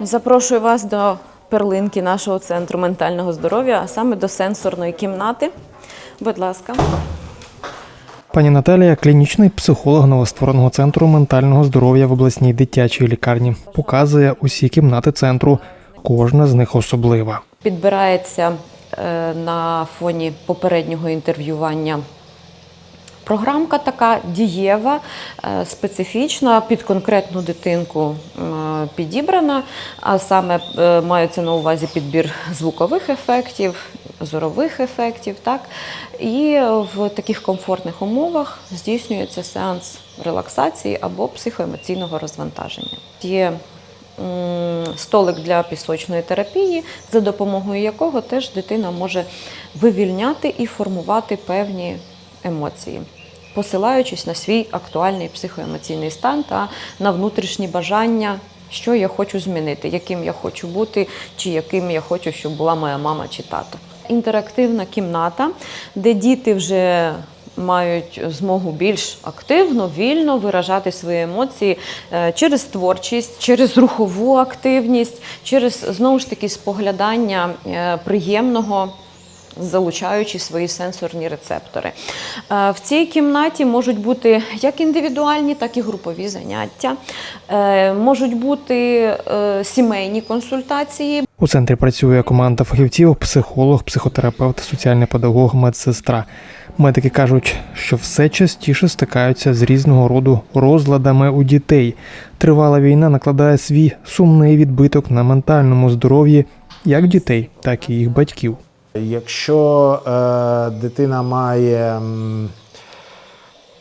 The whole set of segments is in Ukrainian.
Запрошую вас до перлинки нашого центру ментального здоров'я, а саме до сенсорної кімнати. Будь ласка. Пані Наталія клінічний психолог новоствореного центру ментального здоров'я в обласній дитячій лікарні. Показує усі кімнати центру. Кожна з них особлива. Підбирається е, на фоні попереднього інтерв'ювання програмка така дієва, е, специфічна, під конкретну дитинку е, підібрана, а саме е, мається на увазі підбір звукових ефектів, зорових ефектів. Так? І в таких комфортних умовах здійснюється сеанс релаксації або психоемоційного розвантаження. Є столик для пісочної терапії, за допомогою якого теж дитина може вивільняти і формувати певні емоції, посилаючись на свій актуальний психоемоційний стан та на внутрішні бажання, що я хочу змінити, яким я хочу бути, чи яким я хочу, щоб була моя мама чи тато. Інтерактивна кімната, де діти вже мають змогу більш активно, вільно виражати свої емоції е, через творчість, через рухову активність, через знову ж таки споглядання е, приємного. Залучаючи свої сенсорні рецептори. Е, В цій кімнаті можуть бути як індивідуальні, так і групові заняття, Е, можуть бути е, сімейні консультації, У центрі працює команда фахівців, психолог, психотерапевт, соціальний педагог, медсестра. Медики кажуть, що все частіше стикаються з різного роду розладами у дітей. Тривала війна накладає свій сумний відбиток на ментальному здоров'ї як дітей, так і їх батьків. Якщо е, дитина має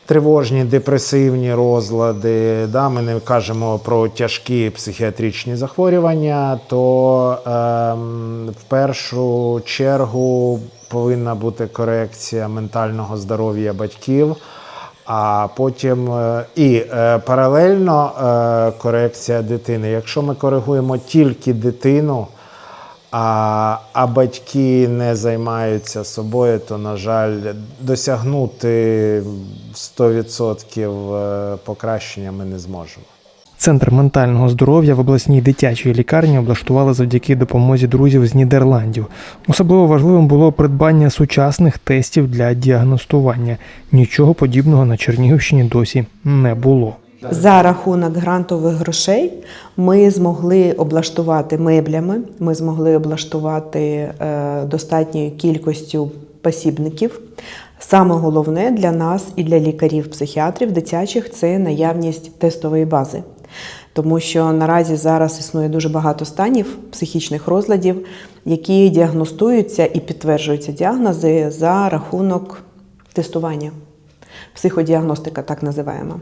тривожні депресивні розлади, да, ми не кажемо про тяжкі психіатричні захворювання, то е, в першу чергу повинна бути корекція ментального здоров'я батьків. А потім е, і е, паралельно е, корекція дитини. Якщо ми коригуємо тільки дитину, а, а батьки не займаються собою, то, на жаль, досягнути 100% е, покращення ми не зможемо. Центр ментального здоров'я в обласній дитячій лікарні облаштували завдяки допомозі друзів з Нідерландів. Особливо важливим було придбання сучасних тестів для діагностування. Нічого подібного на Чернігівщині досі не було. За рахунок грантових грошей ми змогли облаштувати меблями, ми змогли облаштувати е, достатньою кількістю посібників. Саме головне для нас і для лікарів-психіатрів дитячих це наявність тестової бази. Тому що наразі зараз існує дуже багато станів психічних розладів, які діагностуються і підтверджуються діагнози за рахунок тестування. Психодіагностика, так називаємо.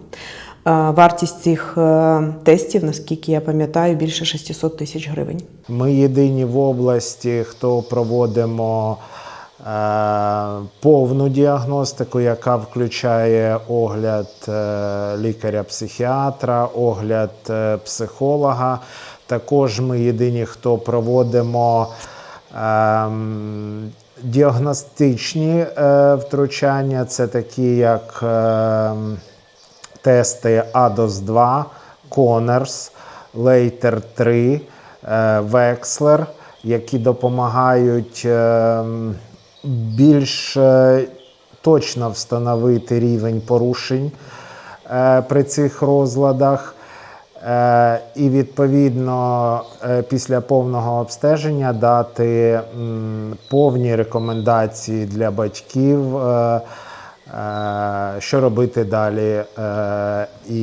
Е, Вартість цих е, тестів, наскільки я пам'ятаю, більше 600 тисяч гривень. Ми єдині в області, хто проводимо е, повну діагностику, яка включає огляд е, лікаря-психіатра, огляд е, психолога. Також ми єдині, хто проводимо ем, діагностичні е, втручання. Це такі, як ем, тести ADOS 2, Coners, Later 3, е, Wexler, які допомагають е, більш е, точно встановити рівень порушень е, при цих розладах. І відповідно після повного обстеження дати повні рекомендації для батьків, що робити далі, е, і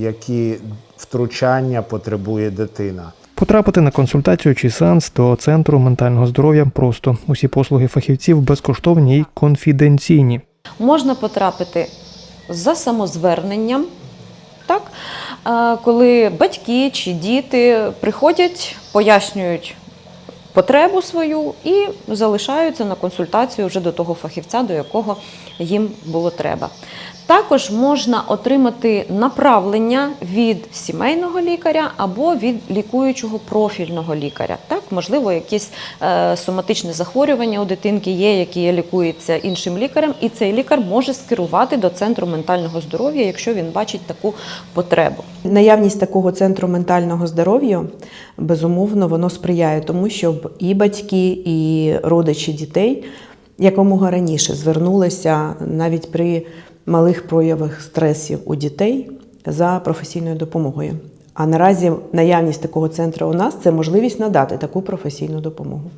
які втручання потребує дитина. Потрапити на консультацію чи сеанс до центру ментального здоров'я просто усі послуги фахівців безкоштовні і конфіденційні. можна потрапити за самозверненням, так? Е, коли батьки чи діти приходять, пояснюють потребу свою і залишаються на консультацію вже до того фахівця, до якого їм було треба. Також можна отримати направлення від сімейного лікаря або від лікуючого профільного лікаря. Так, можливо, якісь е, соматичне захворювання у дитинки є, які лікуються іншим лікарем, і цей лікар може скерувати до центру ментального здоров'я, якщо він бачить таку потребу. Наявність такого центру ментального здоров'я безумовно воно сприяє тому, щоб і батьки, і родичі дітей якомога раніше звернулися навіть при малих проявах стресів у дітей за професійною допомогою. А наразі наявність такого центру у нас це можливість надати таку професійну допомогу.